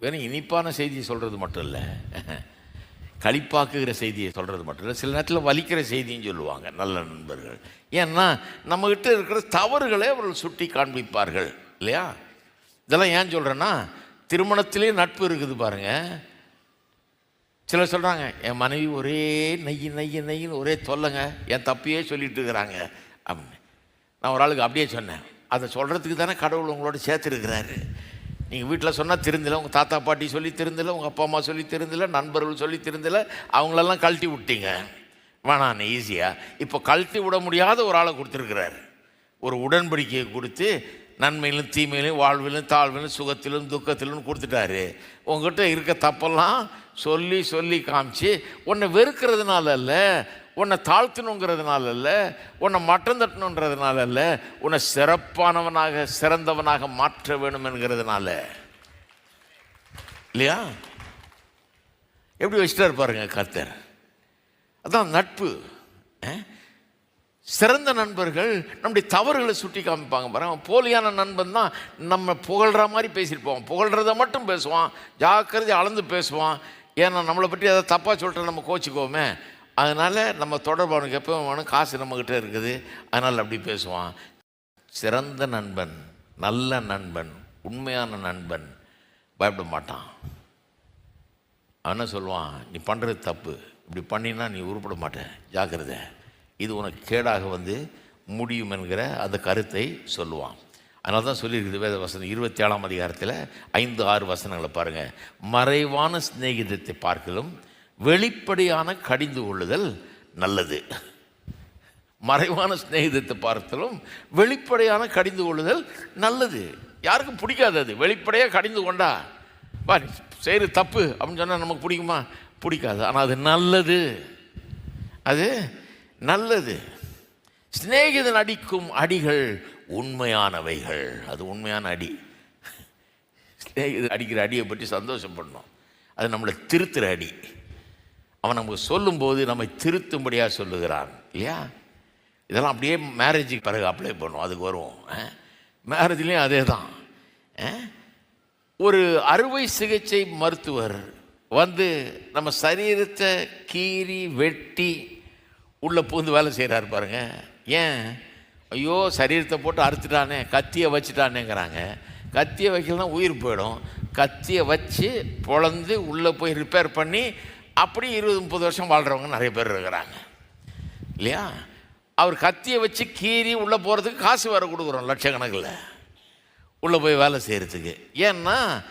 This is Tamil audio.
வெறும் இனிப்பான செய்தியை சொல்கிறது மட்டும் இல்லை. களிப்பாக்குகிற செய்தியை சொல்கிறது மட்டும் இல்லை. சில நேரத்தில் வலிக்கிற செய்தியும் சொல்லுவாங்க நல்ல நண்பர்கள். ஏன்னா நம்மக்கிட்ட இருக்கிற தவறுகளை அவர்கள் சுட்டி காண்பிப்பார்கள் இல்லையா? இதெல்லாம் ஏன் சொல்கிறேன்னா திருமணத்திலே நட்பு இருக்குது பாருங்கள் சிலர் சொல்கிறாங்க என் மனைவி ஒரே நெய்யி நெய் நெய்யின்னு ஒரே தொல்லைங்க. என் தப்பையே சொல்லிட்டு இருக்கிறாங்க. அப்படின்னு. நான் ஒரு ஆளுக்கு அப்படியே சொன்னேன். அதை சொல்கிறதுக்கு தானே கடவுள் உங்களோட சேர்த்துருக்கிறாரு. நீங்கள் வீட்டில் சொன்னால் திருந்தலை உங்கள் தாத்தா பாட்டி சொல்லி திருந்தலை உங்கள் அப்பா அம்மா சொல்லி திருந்தலை நண்பர்கள் சொல்லி திருந்தலை அவங்களெல்லாம் கழட்டி விட்டீங்க. வேணாம் ஈஸியாக இப்போ கழட்டி விட முடியாத ஒரு ஆளை கொடுத்துருக்கிறார். ஒரு உடன்படிக்கையை கொடுத்து நன்மையிலும் தீமையிலும் வாழ்விலும் தாழ்விலும் சுகத்திலும் துக்கத்திலும் கொடுத்துட்டாரு. உங்ககிட்ட இருக்க தப்பெல்லாம் சொல்லி சொல்லி காமிச்சு உன்னை வெறுக்கிறதுனால இல்லை உன்னை தாழ்த்தணுங்கிறதுனால அல்ல உன்னை மட்டம் தட்டணுன்றதுனால அல்ல உன்னை சிறப்பானவனாக சிறந்தவனாக மாற்ற வேணும் என்கிறதுனால இல்லையா? எப்படி வச்சுட்டாரு பாருங்க கர்த்தர். அதான் நட்பு. சிறந்த நண்பர்கள் நம்முடைய தவறுகளை சுட்டி காமிப்பாங்க பாருங்க. போலியான நண்பன் தான் நம்ம புகழ்கிற மாதிரி பேசியிருப்போம் புகழ்கிறத மட்டும் பேசுவான். ஜாக்கிரதை அளந்து பேசுவான். ஏன்னா நம்மளை பற்றி எதாவது தப்பாக சொல்லிட்டு நம்ம கோச்சிக்கோமே அதனால் நம்ம தொடர்பவனுக்கு எப்போ வேணும் காசு நம்மக்கிட்ட இருக்குது. அதனால் அப்படி பேசுவான். சிறந்த நண்பன் நல்ல நண்பன் உண்மையான நண்பன் பயப்பட மாட்டான். அவன் என்ன சொல்லுவான்? நீ பண்ணுறது தப்பு. இப்படி பண்ணினா நீ உருப்பட மாட்டேன் ஜாக்கிரதை. இது உனக்கு கேடாக வந்து முடியும் என்கிற அந்த கருத்தை சொல்லுவான். அதனால தான் சொல்லியிருக்குது வேத வசனம். இருபத்தி ஏழாம் அதிகாரத்தில் ஐந்து ஆறு வசனங்களை பாருங்கள் மறைவான சிநேகிதத்தை பார்க்கலும் வெளிப்படையான கடிந்து கொள்ளுதல் நல்லது. மறைவான சிநேகிதத்தை பார்த்தாலும் வெளிப்படையான கடிந்து கொள்ளுதல் நல்லது. யாருக்கும் பிடிக்காது அது. வெளிப்படையாக கடிந்து கொண்டா வா சரி செய்கிற தப்பு அப்படின்னு சொன்னால் நமக்கு பிடிக்குமா? பிடிக்காது. ஆனால் அது நல்லது. அது நல்லது. சிநேகிதன் அடிக்கும் அடிகள் உண்மையானவைகள். அது உண்மையான அடி. சிநேகிதன் அடிக்கிற அடியை பற்றி சந்தோஷப்படணும். அது நம்மளை திருத்துற அடி. அவன் நமக்கு சொல்லும்போது நம்மை திருத்தும்படியாக சொல்லுகிறான் இல்லையா? இதெல்லாம் அப்படியே மேரேஜுக்கு பிறகு அப்ளை பண்ணுவோம் அதுக்கு வருவோம். மேரேஜ்லேயும் அதே தான் ஒரு அறுவை சிகிச்சை மருத்துவர் வந்து நம்ம சரீரத்தை கீறி வெட்டி உள்ளே பூந்து வேலை செய்கிறாரு பாருங்க. ஏன்? ஐயோ சரீரத்தை போட்டு அறுத்துட்டானே கத்தியை வச்சுட்டானேங்கிறாங்க. கத்தியை வைக்கலாம் உயிர் போயிடும். கத்தியை வச்சு பொழந்து உள்ளே போய் ரிப்பேர் பண்ணி அப்படி இருபது முப்பது வருஷம் வாழ்கிறவங்க நிறைய பேர் இருக்கிறாங்க. இல்லையா? அவர் கத்தியை வச்சு கீறி உள்ளே போகிறதுக்கு காசு வேறு கொடுக்குறோம் லட்சக்கணக்கில். உள்ளே போய் வேலை செய்கிறதுக்கு ஏன்னா